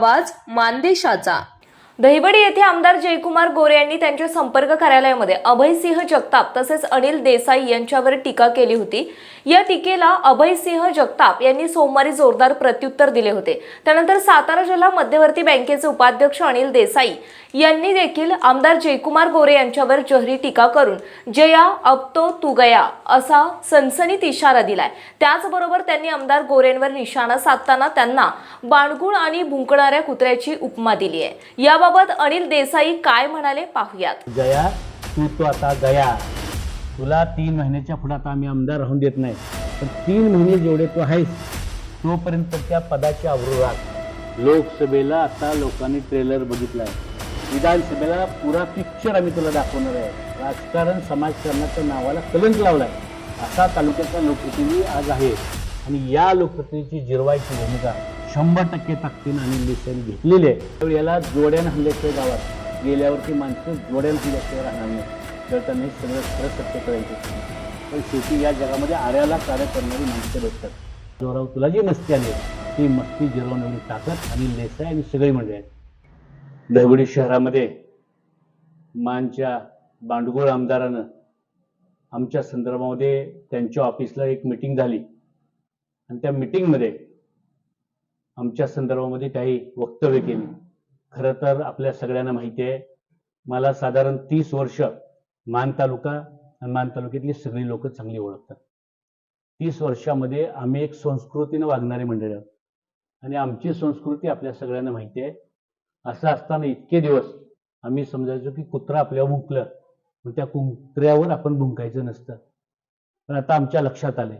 आवाज मानदेशाचा. दहिवडी येथे आमदार जयकुमार गोरे यांनी त्यांच्या संपर्क कार्यालयामध्ये अभयसिंह जगताप तसेच अनिल देसाई यांच्यावर टीका केली होती. या टीकेला अभयसिंह जगताप यांनी सोमवारी जोरदार प्रत्युत्तर दिले होते. त्यानंतर सातारा जिल्हा मध्यवर्ती बँकेचे उपाध्यक्ष अनिल देसाई यांनी देखील आमदार जयकुमार गोरे यांच्यावर जहरी टीका करून जया अब तो तू गया असा सनसनीत इशारा दिलाय. त्याचबरोबर त्यांनी आमदार गोरेंवर निशाणा साधताना त्यांना बाणगुळ आणि भुंकणाऱ्या कुत्र्याची उपमा दिली आहे याबाबत अनिल देसाई काय म्हणाले पाहूयात. जया तू तो आता गया तुला तीन महिन्याच्या पुढे आता आम्ही आमदार राहून देत नाही. पण तीन महिने जेवढे तू आहेस तोपर्यंत त्या पदाची आवरू राख. लोकसभेला आता लोकांनी ट्रेलर बघितलाय विधानसभेला पुरा पिक्चर आम्ही तुला दाखवणार आहे. राजकारण समाजकारणाच्या नावाला कलंक लावलाय. असा तालुक्याचा लोकप्रतिनिधी आज आहे. आणि या लोकप्रतिनिधीची जिरवायची भूमिका. शंभर टक्के ताकदीनं अनिल देसाईंनी घेतलेली आहे. तर याला जोड्यानं हल्ल्याशिवाय गावात गेल्यावरती माणसं जोड्यानं हल्ल्याशिवाय राहणार नाही तर हे सगळं खरं सत्य करायचं. पण शेवटी या जगामध्ये आर्याला कार्य करणारी माणसं भेटतात. जोराव तुला जी मस्ती आली. ती मस्ती जिरवण्याची ताकद अनिल देसाई आणि सगळी म्हणजे मंडळी आहेत धवडी शहरामध्ये मानच्या बांडगुळ आमदारानं आमच्या संदर्भामध्ये त्यांच्या ऑफिसला एक मिटिंग झाली. आणि त्या मिटिंगमध्ये आमच्या संदर्भामध्ये काही वक्तव्य केली. खरं तर आपल्या सगळ्यांना माहिती आहे मला साधारण तीस वर्ष मान तालुका आणि मान तालुक्यातली सगळी लोक चांगली ओळखतात. तीस वर्षामध्ये आम्ही एक संस्कृतीनं वागणारी मंडळी आहोत. आणि आमची संस्कृती आपल्या सगळ्यांना माहिती आहे. असं असताना इतके दिवस आम्ही समजायचो की कुत्रा आपल्यावर भुंकलं पण त्या कुत्र्यावर आपण भुंकायचं नसतं. पण आता आमच्या लक्षात आलंय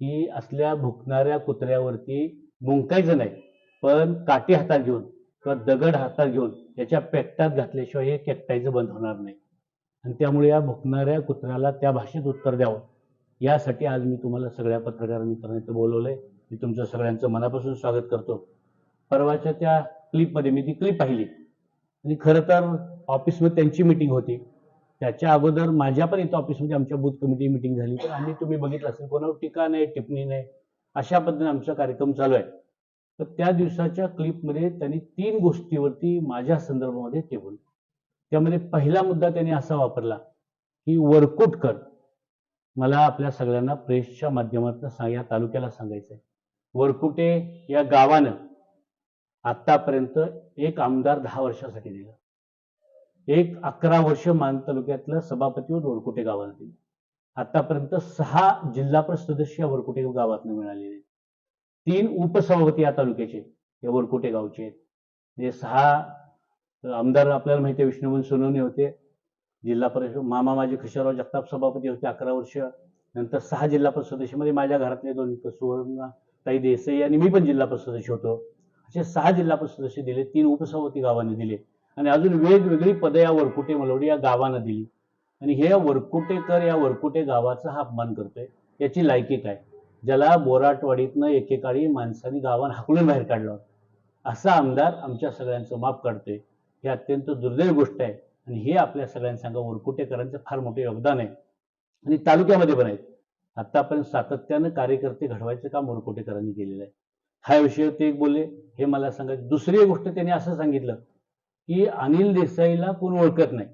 की असल्या भुंकणाऱ्या कुत्र्यावरती भुंकायचं नाही पण काठी हातात घेऊन किंवा दगड हातात घेऊन त्याच्या पेट्यात घातल्याशिवाय हे केकटायचं बंद होणार नाही. आणि त्यामुळे या भुकणाऱ्या कुत्र्याला त्या भाषेत उत्तर द्यावं. यासाठी आज मी तुम्हाला सगळ्या पत्रकार मित्रांनी इथं आहे मी तुमचं सगळ्यांचं मनापासून स्वागत करतो. परवाच्या त्या क्लिपमध्ये मी ती क्लिप पाहिली. आणि खरं तर ऑफिसमध्ये त्यांची मिटिंग होती. त्याच्या अगोदर माझ्या पण इथं ऑफिसमध्ये आमच्या बूथ कमिटी मिटिंग झाली. तर आम्ही तुम्ही बघितलं असेल कोणावर टीका नाही टिप्पणी नाही. अशा पद्धतीने आमचा कार्यक्रम चालू आहे. तर त्या दिवसाच्या क्लिपमध्ये त्यांनी तीन गोष्टीवरती माझ्या संदर्भामध्ये ते बोलले त्यामध्ये पहिला मुद्दा त्यांनी असा वापरला की वरकुटकर मला आपल्या सगळ्यांना प्रेसच्या माध्यमातून सांग या तालुक्याला सांगायचं आहे वरकुटे या गावानं आतापर्यंत एक आमदार दहा वर्षासाठी दिला. एक अकरा वर्ष मान तालुक्यातलं सभापती व वरकुटे गावाला दिलं. आतापर्यंत सहा जिल्हा परिषद सदस्य या वरकुटे गावातून मिळालेले आहेत. तीन उपसभापती या तालुक्याचे या वरकुटे गावचे आहेत. म्हणजे सहा आमदार आपल्याला माहिती आहे विष्णुबन सोनवणे होते जिल्हा परिषद मामा माझे खशाराव जगताप सभापती होते अकरा वर्ष. नंतर सहा जिल्हा परिषद सदस्यामध्ये माझ्या घरातले दोन सुवर्ण ताई देसाई आणि मी पण जिल्हा परिषद सदस्य होतो. असे सहा जिल्हा परिषद सदस्य दिले तीन उपसभापती गावाने दिले. आणि अजून वेगवेगळी पदं या वरकुटे मलवडी या गावानं दिली. आणि हे वरकुटेकर या वरकुटे गावाचा हा अपमान करतोय. याची लायकी काय ज्याला बोराटवाडीतनं एकेकाळी माणसांनी गावानं हाकलून बाहेर काढलं होतं. असा आमदार आमच्या सगळ्यांचं माफ काढतोय हे अत्यंत दुर्दैव गोष्ट आहे. आणि हे आपल्या सगळ्यांसंग वरकुटेकरांचं फार मोठं योगदान आहे. आणि तालुक्यामध्ये पण आहेत आतापर्यंत सातत्यानं कार्यकर्ते घडवायचं काम वरकुटेकरांनी केलेलं आहे. हा विषय ते एक बोलले. हे मला सांगायचं दुसरी गोष्ट त्यांनी असं सांगितलं की अनिल देसाईला कोण ओळखत नाही.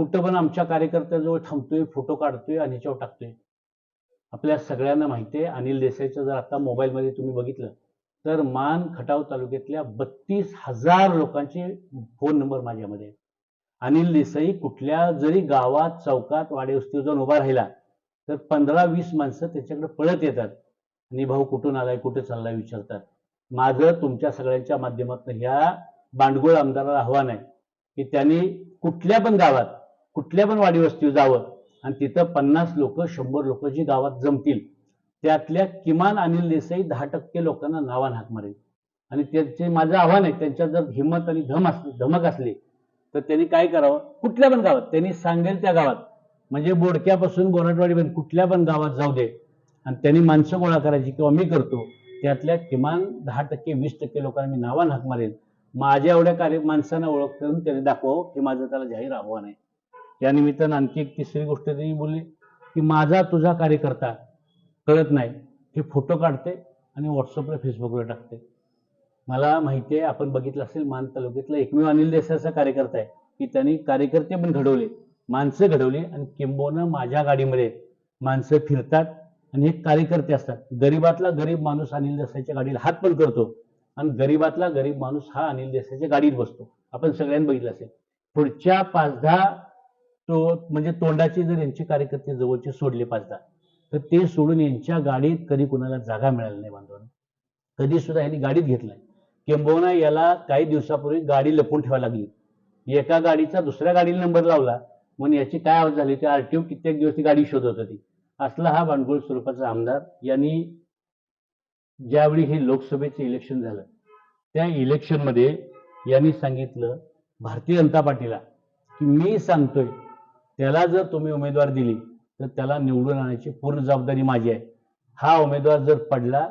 कुठं पण आमच्या कार्यकर्त्याजवळ थांबतोय फोटो काढतोय आणि याच्यावर टाकतोय. आपल्या सगळ्यांना माहिती आहे अनिल देसाईचं जर आता मोबाईलमध्ये तुम्ही बघितलं तर मान खटाव तालुक्यातल्या बत्तीस हजार लोकांचे फोन नंबर माझ्यामध्ये अनिल देसाई कुठल्या जरी गावात चौकात वाडेवस्तीवर जाऊन उभा राहिला तर पंधरा वीस माणसं त्याच्याकडे पळत येतात. आणि भाऊ कुठून आलाय कुठे चाललाय विचारतात. माझं तुमच्या सगळ्यांच्या माध्यमातून ह्या बांडगोळ आमदाराला आव्हान आहे की त्यांनी कुठल्या पण गावात कुठल्या पण वाडीवस्तीवर जावं आणि तिथं पन्नास लोक शंभर लोक जी गावात जमतील त्यातल्या किमान अनिल देसाई दहा टक्के लोकांना नावान हाक मारेल. आणि त्याचे माझं आव्हान आहे त्यांच्यात जर हिंमत आणि धम असली धमक असली तर त्यांनी काय करावं? कुठल्या पण गावात त्यांनी सांगेल त्या गावात. म्हणजे बोडक्यापासून बोराटवाडीपर्यंत कुठल्या पण गावात जाऊ दे. आणि त्यांनी माणसं गोळा करायची किंवा मी करतो त्यातल्या किमान दहा टक्के वीस टक्के लोकांना मी नावान हाक मारेल. माझ्या एवढ्या कार्य माणसांना ओळख करून त्यांनी दाखवावं हे माझं त्याला जाहीर आव्हान आहे. या निमित्तानं आणखी एक तिसरी गोष्ट ती बोलली की माझा तुझा कार्यकर्ता कळत नाही हे फोटो काढते आणि व्हॉट्सअपला फेसबुकला टाकते. मला माहिती आहे आपण बघितलं असेल मान तालुक्यातला एकमेव अनिल देसाईचा कार्यकर्ता आहे की त्यांनी कार्यकर्ते पण घडवले माणसं घडवली आणि किंबोनं माझ्या गाडीमध्ये माणसं फिरतात आणि हे कार्यकर्ते असतात. गरीबातला गरीब माणूस अनिल देसाईच्या गाडीला हात पण करतो आणि गरीबातला गरीब माणूस हा अनिल देसाईच्या गाडीत बसतो. आपण सगळ्यांनी बघितलं असेल. पुढच्या पाच दहा तो म्हणजे तोंडाचे जर यांचे कार्यकर्ते जवळचे सोडले पाच दहा तर ते सोडून यांच्या गाडीत कधी कुणाला जागा मिळाली नाही बांधवांना. कधी सुद्धा यांनी गाडीत घेतलाय किंबहुना याला काही दिवसापूर्वी गाडी लपून ठेवावी लागली. एका गाडीचा दुसऱ्या गाडीला नंबर लावला. म्हणून याची काय आवाज झाली? ते आरटीओ कित्येक दिवस ती गाडी शोधत होती. असला हा भांडगुळ स्वरूपाचा आमदार यांनी ज्यावेळी हे लोकसभेचे इलेक्शन झालं त्या इलेक्शनमध्ये यांनी सांगितलं भारतीय जनता पार्टीला की मी सांगतोय त्याला जर तुम्ही उमेदवार दिली तर त्याला निवडून आणायची पूर्ण जबाबदारी माझी आहे. हा उमेदवार जर पडला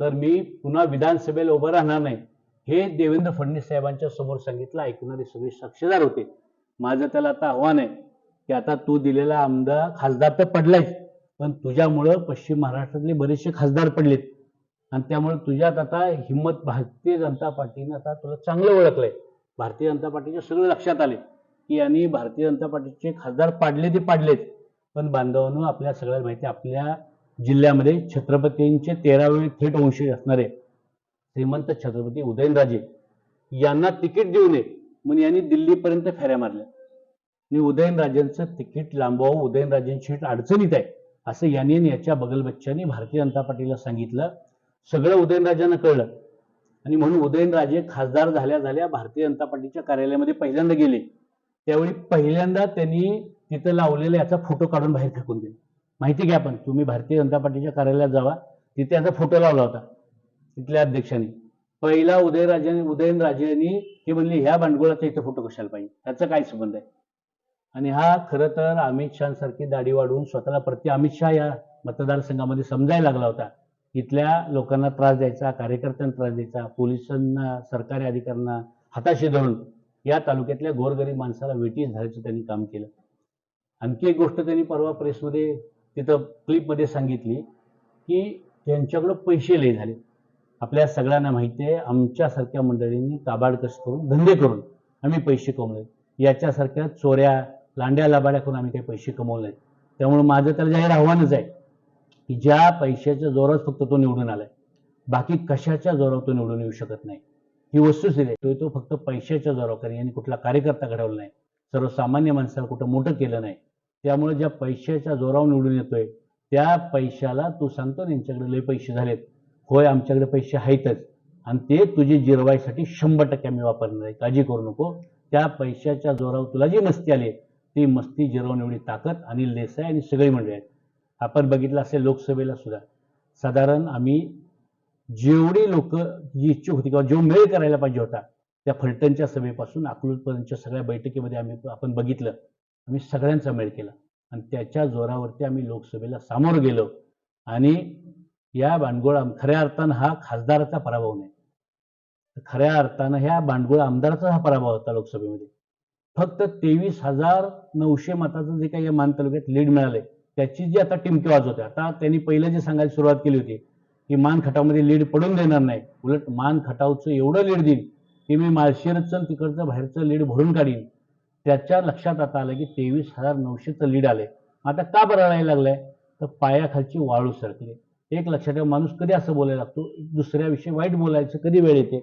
तर मी पुन्हा विधानसभेला उभं राहणार नाही. हे देवेंद्र फडणवीस साहेबांच्या समोर सांगितलं ऐकणारे सगळे साक्षीदार होते. माझं त्याला आता आव्हान आहे की आता तू दिलेला आमदार खासदार तर पडलायच पण तुझ्यामुळं पश्चिम महाराष्ट्रातले बरेचसे खासदार पडलेत. आणि त्यामुळे तुझ्यात आता हिंमत भारतीय जनता पार्टीनं आता तुला चांगलं ओळखलंय. भारतीय जनता पार्टीच्या सगळं लक्षात आले की यांनी भारतीय जनता पार्टीचे खासदार पाडले ते पाडलेत. पण बांधवांनो आपल्या सगळ्याला माहिती आपल्या जिल्ह्यामध्ये छत्रपतींचे तेरावे थेट वंशी असणारे श्रीमंत छत्रपती उदयनराजे यांना तिकीट देऊ नये म्हणून यांनी दिल्लीपर्यंत फेऱ्या मारल्या. आणि उदयनराजेंचं तिकीट लांबवावं उदयनराजेंची अडचणीत आहे असं यांनी याच्या बगलबच्च्यांनी भारतीय जनता पार्टीला सांगितलं. सगळं उदयनराजांना कळलं. आणि म्हणून उदयनराजे खासदार झाल्या झाल्या भारतीय जनता पार्टीच्या कार्यालयामध्ये पहिल्यांदा गेले. त्यावेळी पहिल्यांदा त्यांनी तिथं लावलेला याचा फोटो काढून बाहेर फेकून दिला. माहिती घ्या पण तुम्ही भारतीय जनता पार्टीच्या कार्यालयात जावा तिथे याचा फोटो लावला होता तिथल्या अध्यक्षांनी. पहिला उदयराजे उदयनराजेंनी हे म्हणले ह्या भांडगोळाचा इथं फोटो कशाला पाहिजे? त्याचा काय संबंध आहे? आणि हा खरं तर अमित शहासारखी दाढी वाढवून स्वतःला प्रति अमित शहा या मतदारसंघामध्ये समजायला लागला होता. इथल्या लोकांना त्रास द्यायचा कार्यकर्त्यांना त्रास द्यायचा पोलिसांना सरकारी अधिकाऱ्यांना हाताशी धरून या तालुक्यातल्या गोरगरीब माणसाला वेटीस धरायचं त्यांनी काम केलं. आणखी एक गोष्ट त्यांनी परवा प्रेसमध्ये तिथं क्लिपमध्ये सांगितली की त्यांच्याकडं पैसे लय झाले. आपल्या सगळ्यांना माहिती आहे आमच्यासारख्या मंडळींनी काबाड करून धंदे करून आम्ही पैसे कमवले. याच्यासारख्या चोऱ्या लांड्या लाबाड्या करून आम्ही काही पैसे कमवले आहेत त्यामुळे माझं त्याला जाहीर आव्हानच आहे की ज्या पैशाच्या जोरात फक्त तो निवडून आलाय बाकी कशाच्या जोरावर तो निवडून येऊ शकत नाही. ही वस्तुस्थिती आहे तो तो फक्त पैशाच्या जोरावर यांनी कुठला कार्यकर्ता घडवला नाही. सर्वसामान्य माणसाला कुठं मोठं केलं नाही. त्यामुळे ज्या पैशाच्या जोरावर निवडून येतोय त्या पैशाला तू सांगतो ना यांच्याकडे लय पैसे झालेत. होय आमच्याकडे पैसे आहेतच. आणि ते तुझी जिरवायसाठी शंभर टक्के आम्ही वापरणार आहे. काळजी करू नको. त्या पैशाच्या जोरावर तुला जी मस्ती आली ती मस्ती जिरवून एवढी ताकद आणि लेसाय आणि सगळी मंडळी आहेत. आपण बघितलं असेल लोकसभेला सुद्धा. साधारण आम्ही जेवढी लोक जी इच्छुक होती किंवा जो मेळ करायला पाहिजे होता त्या फलटणच्या सभेपासून अकलूजपर्यंतच्या सगळ्या बैठकीमध्ये आम्ही आपण बघितलं. आम्ही सगळ्यांचा मेळ केला. आणि त्याच्या जोरावरती आम्ही लोकसभेला सामोरं गेलो. आणि या भांडगोळ खऱ्या अर्थानं हा खासदाराचा पराभव नाही. खऱ्या अर्थानं ह्या भांडगोळ आमदाराचा हा पराभव होता लोकसभेमध्ये. फक्त तेवीस हजार नऊशे मताचं जे काही या मान तालुक्यात लीड मिळाले त्याची जी आता टिमकी वाजवते. आता त्यांनी पहिलं जे सांगायला सुरुवात केली होती की मान खटावमध्ये लीड पडून देणार नाही. उलट मान खटावचं एवढं लीड देईन की मी माळशेरचं तिकडचं बाहेरचं लीड भरून काढीन. त्याच्या लक्षात आता आलं की तेवीस हजार नऊशेचं लीड आले आता का बरं राहायला लागलंय? तर पायाखालची वाळू सरकली. एक लक्षात ठेवा माणूस कधी असं बोलायला लागतो? दुसऱ्याविषयी वाईट बोलायचं कधी वेळ येते?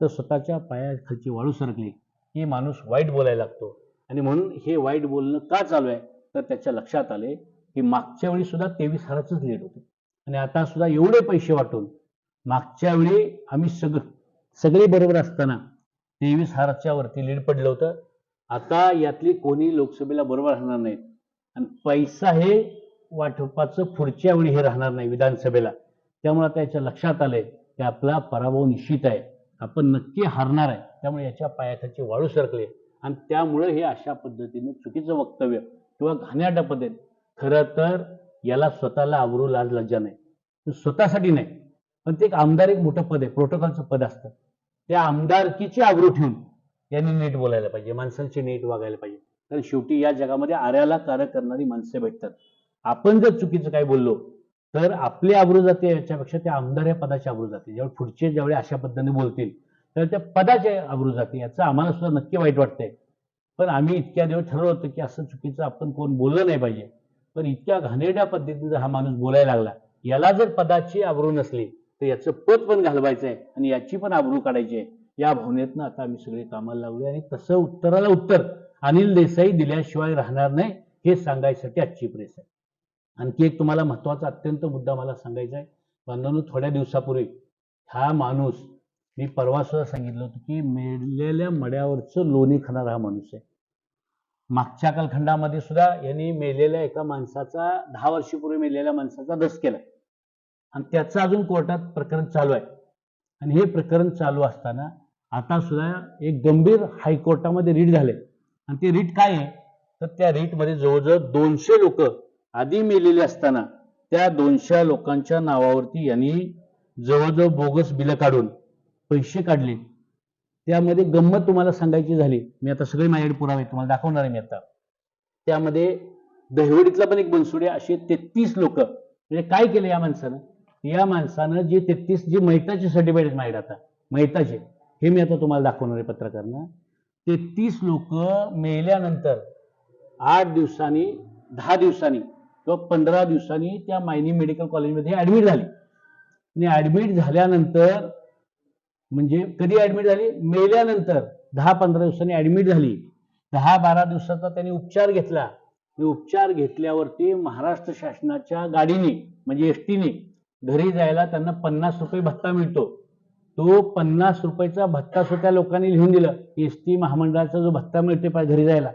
तर स्वतःच्या पायाखालची वाळू सरकली. की माणूस वाईट बोलायला लागतो. आणि म्हणून हे वाईट बोलणं का चालू आहे? तर त्याच्या लक्षात आले की मागच्या वेळी सुद्धा तेवीस हजाराचंच लीड होतं. आणि आता सुद्धा एवढे पैसे वाटून मागच्या वेळी आम्ही सगळं सगळी बरोबर असताना तेवीस हजाराच्या वरती लीड पडलं होतं. आता यातली कोणी लोकसभेला बरोबर राहणार नाही आणि पैसा हे वाटपाचं पुढच्या वेळी हे राहणार नाही विधानसभेला. त्यामुळे आता याच्या लक्षात आलंय की आपला पराभव निश्चित आहे. आपण नक्की हारणार आहे. त्यामुळे याच्या पायाथ्याची वाळू सरकली. आणि त्यामुळे हे अशा पद्धतीने चुकीचं वक्तव्य किंवा घाण्याटा पद्धत. खरं तर याला स्वतःला आवरू लाज लज्जा नाही. स्वतःसाठी नाही. पण ते एक आमदार एक मोठं पद आहे. प्रोटोकॉलचं पद असतं. त्या आमदारकीची आवरू ठेवून यांनी नीट बोलायला पाहिजे. माणसांची नीट वागायला पाहिजे. तर शेवटी या जगामध्ये आर्याला कार्य करणारी माणसं भेटतात. आपण जर चुकीचं काय बोललो तर आपली आवरू जाते याच्यापेक्षा त्या आमदार या पदाची आबरू जाते. ज्यावेळी पुढचे ज्यावेळी अशा पद्धतीने बोलतील तर त्या पदाचे आवरू जाते. याचं आम्हाला सुद्धा नक्की वाईट वाटतंय. पण आम्ही इतक्या दिवस ठरवलं होतं की असं चुकीचं आपण कोण बोललं नाही पाहिजे. पण इतक्या घाणेरड्या पद्धतीने हा माणूस बोलायला लागला. याला जर पदाची आबरू नसली तर याचं पद पण घालवायचं आहे आणि याची पण आबरू काढायची आहे या भावनेतनं आता आम्ही सगळे कामाला लागलो आणि तसं उत्तराला उत्तर अनिल देसाई दिल्याशिवाय राहणार नाही हे सांगायसाठी आजची प्रेस आहे. आणखी एक तुम्हाला महत्त्वाचा अत्यंत मुद्दा मला सांगायचा आहे. बांधवांनो थोड्या दिवसापूर्वी हा माणूस मी परवा सुद्धा सांगितलं होतं की मेलेल्या मड्यावरचं लोणी खाणारा हा माणूस आहे. मागच्या कालखंडामध्ये सुद्धा यांनी मेलेल्या एका माणसाचा दहा वर्षापूर्वी मेलेल्या माणसाचा दस केला. आणि त्याचं अजून कोर्टात प्रकरण चालू आहे. आणि हे प्रकरण चालू असताना आता सुद्धा एक गंभीर हायकोर्टामध्ये रीट झाले. आणि ते रीट काय आहे? तर त्या रीटमध्ये जवळजवळ दोनशे लोक आधी मेलेले असताना त्या दोनशे लोकांच्या नावावरती यांनी जवळजवळ बोगस बिलं काढून पैसे काढले. त्यामध्ये गंमत तुम्हाला सांगायची झाली मी आता सगळे माझ्याकडे पुरावे तुम्हाला दाखवणार आहे मी आता. त्यामध्ये दहिवडीतला पण एक बनसुडे असे तेहतीस लोक म्हणजे काय केलं या माणसानं? या माणसानं जे तेहतीस जे मैताचे सर्टिफिकेट आहेत माझ्याकडे आता मैताचे हे मी आता तुम्हाला दाखवणार आहे पत्रकारांना. तेहतीस लोक मेल्यानंतर आठ दिवसांनी दहा दिवसांनी किंवा पंधरा दिवसांनी त्या मायनी मेडिकल कॉलेजमध्ये ऍडमिट झाली. आणि ऍडमिट झाल्यानंतर म्हणजे कधी ऍडमिट झाली? मेल्यानंतर. दहा पंधरा दिवसांनी ऍडमिट झाली. दहा बारा दिवसाचा त्यांनी उपचार घेतला. उपचार घेतल्यावरती महाराष्ट्र शासनाच्या गाडीने म्हणजे एस टीने घरी जायला त्यांना पन्नास रुपये भत्ता मिळतो. तो पन्नास रुपयाचा भत्ता सुद्धा लोकांनी लिहून दिलं. एस टी महामंडळाचा जो भत्ता मिळते पा- घरी जायला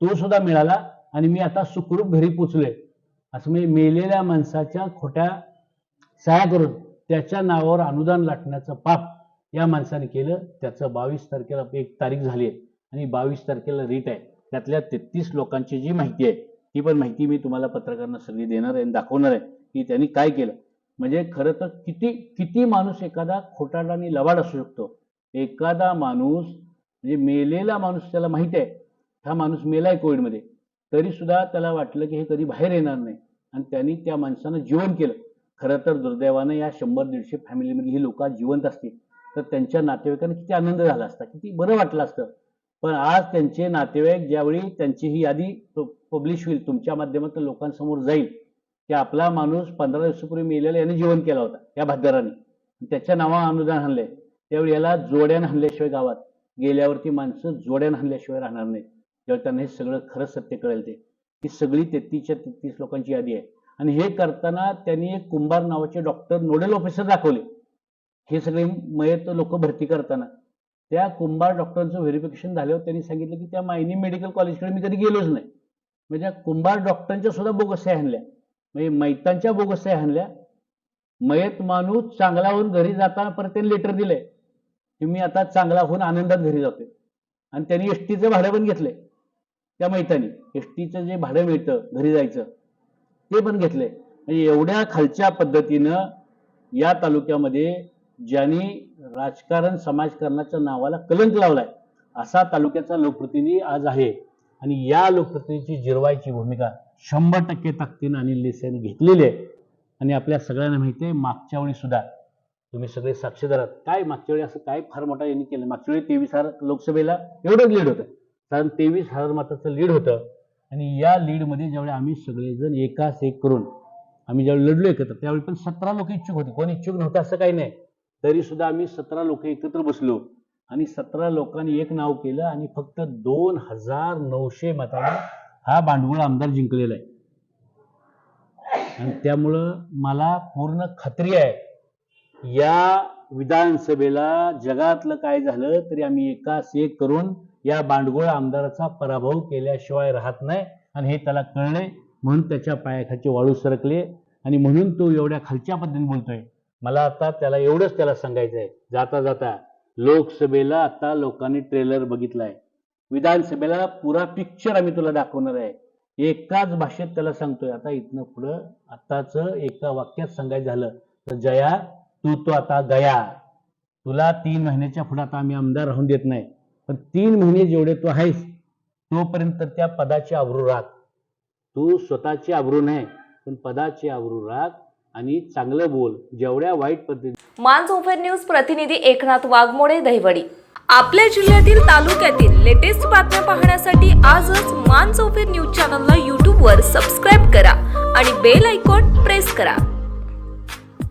तो सुद्धा मिळाला आणि मी आता सुखरूप घरी पोचलोय. असं म्हणजे मेलेल्या माणसाच्या खोट्या साया करून त्याच्या नावावर अनुदान लाटण्याचं पाप या माणसाने केलं त्याचं बावीस तारखेला एक तारीख झाली आहे आणि बावीस तारखेला रीट आहे. त्यातल्या तेहतीस लोकांची जी माहिती आहे ती पण माहिती मी तुम्हाला पत्रकारांना सगळी देणार आहे आणि दाखवणार आहे की त्यांनी काय केलं. म्हणजे खरं तर किती किती माणूस एखादा खोटाडा आणि लवाड असू शकतो. एखादा माणूस म्हणजे मेलेला माणूस त्याला माहिती आहे हा माणूस मेलाय कोविडमध्ये. तरी सुद्धा त्याला वाटलं की हे कधी बाहेर येणार नाही. आणि त्यांनी त्या माणसानं जीवन केलं. खरं तर दुर्दैवानं या शंभर दीडशे फॅमिलीमधली ही लोक जिवंत असतील. तर त्यांच्या नातेवाईकांना किती आनंद झाला असता किती बरं वाटलं असतं. पण आज त्यांचे नातेवाईक ज्यावेळी त्यांची ही यादी पब्लिश होईल तुमच्या माध्यमातून लोकांसमोर जाईल की आपला माणूस पंधरा दिवसापूर्वी मेलेला याने जीवन केला होता या भागदाराने त्याच्या नावा अनुदान आणलंय त्यावेळी याला जोड्यानं हल्ल्याशिवाय गावात गेल्यावरती माणसं जोड्यानं आणल्याशिवाय राहणार नाही जेव्हा त्यांना हे सगळं खरं सत्य कळेल ते. ही सगळी तेहतीसच्या तेहतीस लोकांची यादी आहे. आणि हे करताना त्यांनी एक कुंभार नावाचे डॉक्टर नोडल ऑफिसर दाखवले. हे सगळे मयत लोक भरती करताना. त्या कुंभार डॉक्टरांचं व्हेरिफिकेशन झाल्यावर त्यांनी सांगितलं की त्या मायनी मेडिकल कॉलेजकडे मी कधी गेलोच नाही. म्हणजे कुंभार डॉक्टरांच्या सुद्धा बोगस्या आणल्या म्हणजे मैतांच्या बोगस्या आणल्या मयत माणूस चांगला होऊन घरी जाताना परत त्यांनी लेटर दिले की मी आता चांगला होऊन आनंदात घरी जातोय. आणि त्यांनी एस टीचं भाडं पण घेतलंय. त्या मैतानी. एस टीचं जे भाडं मिळतं घरी जायचं ते पण घेतलंय. म्हणजे एवढ्या खालच्या पद्धतीनं या तालुक्यामध्ये ज्यांनी राजकारण समाजकारणाच्या नावाला कलंक लावलाय असा तालुक्याचा लोकप्रतिनिधी आज आहे. आणि या लोकप्रतिनिधीची जिरवायची भूमिका शंभर टक्के ताकदीनं अनिल देसाईने घेतलेली आहे. आणि आपल्या सगळ्यांना माहिती आहे मागच्या वेळी सुद्धा तुम्ही सगळे साक्षीदार आहात. काय मागच्या वेळी असं काय फार मोठा यांनी केलं? मागच्या वेळी तेवीस हजार लोकसभेला एवढंच लीड होतं. कारण तेवीस हजार मताचं लीड होतं. आणि या लीडमध्ये ज्यावेळी आम्ही सगळेजण एकाच एक करून आम्ही ज्यावेळी लढलो एकत्र त्यावेळी पण सतरा लोक इच्छुक होते. कोण इच्छुक नव्हतं असं काही नाही. तरी सुद्धा आम्ही सतरा लोक एकत्र बसलो. आणि सतरा लोकांनी एक नाव केलं आणि फक्त दोन हजार नऊशे मताने हा भांडवळ आमदार जिंकलेला आहे. आणि त्यामुळं मला पूर्ण खात्री आहे या विधानसभेला जगातलं काय झालं तरी आम्ही एकाच एक करून या बांडगोळ आमदाराचा पराभव केल्याशिवाय राहत नाही आणि हे त्याला कळलंय म्हणून त्याच्या पायाखाची वाळू सरकले. आणि म्हणून तो एवढ्या खालच्या पद्धतीने बोलतोय. मला आता त्याला एवढंच त्याला सांगायचं आहे जाता जाता लोकसभेला आता लोकांनी ट्रेलर बघितलाय. विधानसभेला पुरा पिक्चर आम्ही तुला दाखवणार आहे. एकाच भाषेत त्याला सांगतोय. आता इथनं पुढं आताच एका वाक्यात सांगायचं झालं तर जया तू तो आता गया. तुला तीन महिन्याच्या पुढे आता आम्ही आमदार राहून देत नाही. पण तीन महिने जेवढे तू आहेस तोपर्यंत त्या पदाची आबरू राख. तू स्वतःची आबरू नाही पण पदाची आबरू राख. आणि चांगलं बोल जेवढ्या वाईट पद्धती मान न्यूज प्रतिनिधी एकनाथ वाघमोडे दहिवडी. आपल्या जिल्ह्यातील तालुक्यातील लेटेस्ट बातम्या पाहण्यासाठी आजच मान चौफेर न्यूज चॅनलला यूट्यूबवर सबस्क्राईब करा आणि बेल आयकॉन प्रेस करा.